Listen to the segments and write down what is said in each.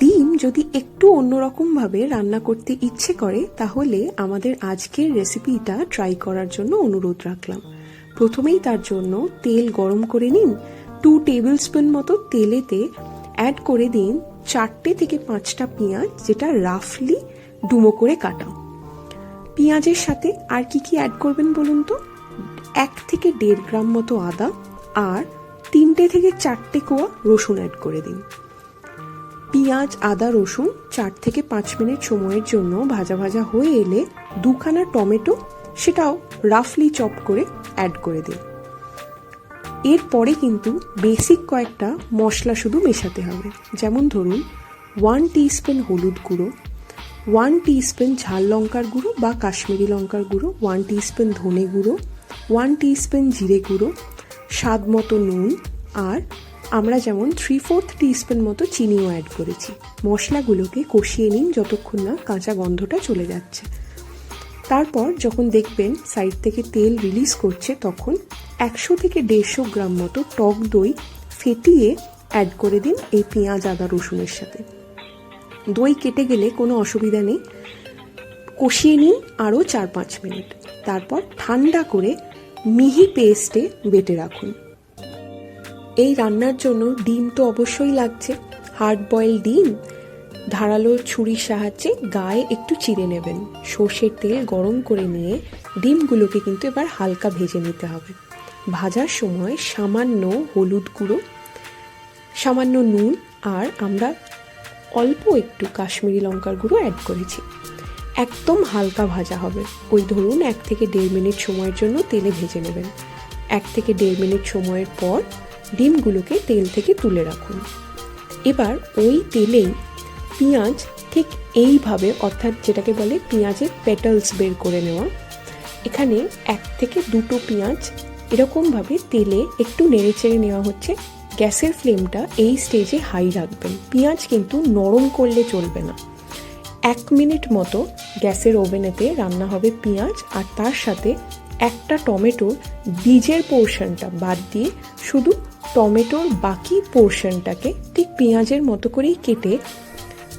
ডিম যদি একটু অন্যরকমভাবে রান্না করতে ইচ্ছে করে, তাহলে আমাদের আজকের রেসিপিটা ট্রাই করার জন্য অনুরোধ রাখলাম। প্রথমেই তার জন্য তেল গরম করে নিন। টু টেবিল স্পুন মতো তেলেতে অ্যাড করে দিন চারটে থেকে পাঁচটা পেঁয়াজ, যেটা রাফলি ডুমো করে কাটা। পেঁয়াজের সাথে আর কি কি অ্যাড করবেন বলুন তো? এক থেকে দেড় গ্রাম মতো আদা আর তিনটে থেকে চারটে কোয়া রসুন অ্যাড করে দিন। পেঁয়াজ, আদা, রসুন চার থেকে পাঁচ মিনিট সময়ের জন্য ভাজা ভাজা হয়ে এলে দুখানা টমেটো, সেটাও রাফলি চপ করে অ্যাড করে দিন। এরপরে কিন্তু বেসিক কয়েকটা মশলা শুধু মেশাতে হবে। যেমন ধরুন ওয়ান টিস্পুন হলুদ গুঁড়ো ওয়ান টিস্পুন ঝাল লঙ্কার গুঁড়ো বা কাশ্মীরি লঙ্কার গুঁড়ো ওয়ান টিস্পুন ধনে গুঁড়ো ওয়ান টিস্পুন জিরে গুঁড়ো, স্বাদ মতো নুন আর আমরা যেমন থ্রি ফোর্থ টিস্পুন মতো চিনিও অ্যাড করেছি। মশলাগুলোকে কষিয়ে নিন যতক্ষণ না কাঁচা গন্ধটা চলে যাচ্ছে। তারপর যখন দেখবেন সাইড থেকে তেল রিলিজ করছে, তখন একশো থেকে দেড়শো গ্রাম মতো টক দই ফেটিয়ে অ্যাড করে দিন এই পেঁয়াজ, আদা, রসুনের সাথে। দই কেটে গেলে কোনো অসুবিধা নেই। কষিয়ে নিন আরও চার পাঁচ মিনিট। তারপর ঠান্ডা করে মিহি পেস্টে বেটে রাখুন। এই রান্নার জন্য ডিম তো অবশ্যই লাগছে। হার্ড বয়েল ডিম, ধারালো ছুরির সাহায্যে গায়ে একটু চিড়ে নেবেন। সর্ষের তেল গরম করে নিয়ে ডিমগুলোকে কিন্তু এবার হালকা ভেজে নিতে হবে। ভাজার সময় সামান্য হলুদ গুঁড়ো, সামান্য নুন আর আমরা অল্প একটু কাশ্মীরি লঙ্কার গুঁড়ো অ্যাড করেছি। একদম হালকা ভাজা হবে। ওই ধরুন এক থেকে দেড় মিনিট সময়ের জন্য তেলে ভেজে নেবেন। এক থেকে দেড় মিনিট সময়ের পর ডিমগুলোকে তেল থেকে তুলে রাখুন। এবার ওই তেলেই পেঁয়াজ ঠিক এইভাবে, অর্থাৎ যেটাকে বলে পেঁয়াজের পেটালস বের করে নেওয়া। এখানে এক থেকে দুটো পেঁয়াজ এরকমভাবে তেলে একটু নেড়ে চেড়ে নেওয়া হচ্ছে। গ্যাসের ফ্লেমটা এই স্টেজে হাই রাখবেন। পেঁয়াজ কিন্তু নরম করলে চলবে না। এক মিনিট মতো গ্যাসের ওভেনেতে রান্না হবে পেঁয়াজ, আর তার সাথে একটা টমেটোর বীজের পোর্শনটা বাদ দিয়ে শুধু টমেটোর বাকি পোর্শনটাকে ঠিক পেঁয়াজের মতো করেই কেটে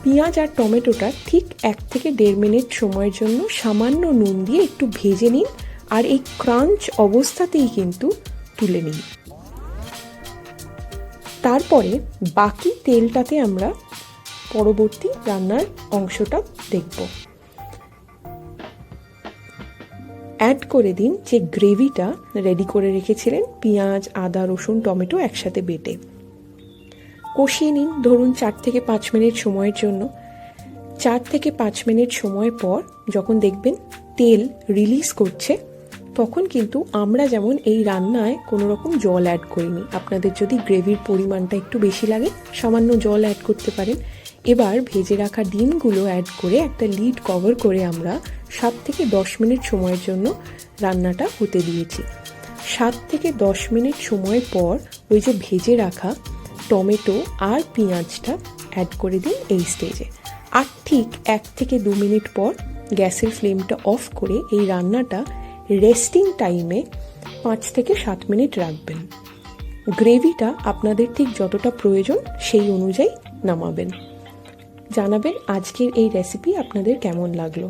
পেঁয়াজ আর টমেটোটা ঠিক এক থেকে দেড় মিনিট সময়ের জন্য সামান্য নুন দিয়ে একটু ভেজে নিন আর এই ক্রাঞ্চ অবস্থাতেই কিন্তু তুলে নিন। তারপরে বাকি তেলটাতে আমরা পরবর্তী রান্নার অংশটা দেখব। অ্যাড করে দিন যে গ্রেভিটা রেডি করে রেখেছিলেন, পেঁয়াজ, আদা, রসুন, টমেটো একসাথে বেটে। কষিয়ে নিন ধরুন চার থেকে পাঁচ মিনিট সময়ের জন্য। চার থেকে পাঁচ মিনিট সময় পর যখন দেখবেন তেল রিলিজ করছে, তখন কিন্তু আমরা যেমন এই রান্নায় কোনো রকম জল অ্যাড করিনি। আপনাদের যদি গ্রেভির পরিমাণটা একটু বেশি লাগে, সামান্য জল অ্যাড করতে পারেন। এবার ভেজে রাখা ডিমগুলো অ্যাড করে একটা লিড কভার করে আমরা সাত থেকে দশ মিনিট সময়ের জন্য রান্নাটা হতে দিয়েছি। সাত থেকে দশ মিনিট সময় পর ওই যে ভেজে রাখা টমেটো আর পেঁয়াজটা অ্যাড করে দিন এই স্টেজে আর ঠিক এক থেকে দু মিনিট পর গ্যাসের ফ্লেমটা অফ করে এই রান্নাটা রেস্টিং টাইমে পাঁচ থেকে সাত মিনিট রাখবেন। গ্রেভিটা আপনাদের ঠিক যতটা প্রয়োজন সেই অনুযায়ী নামাবেন। জানাবেন আজকের এই রেসিপি আপনাদের কেমন লাগল।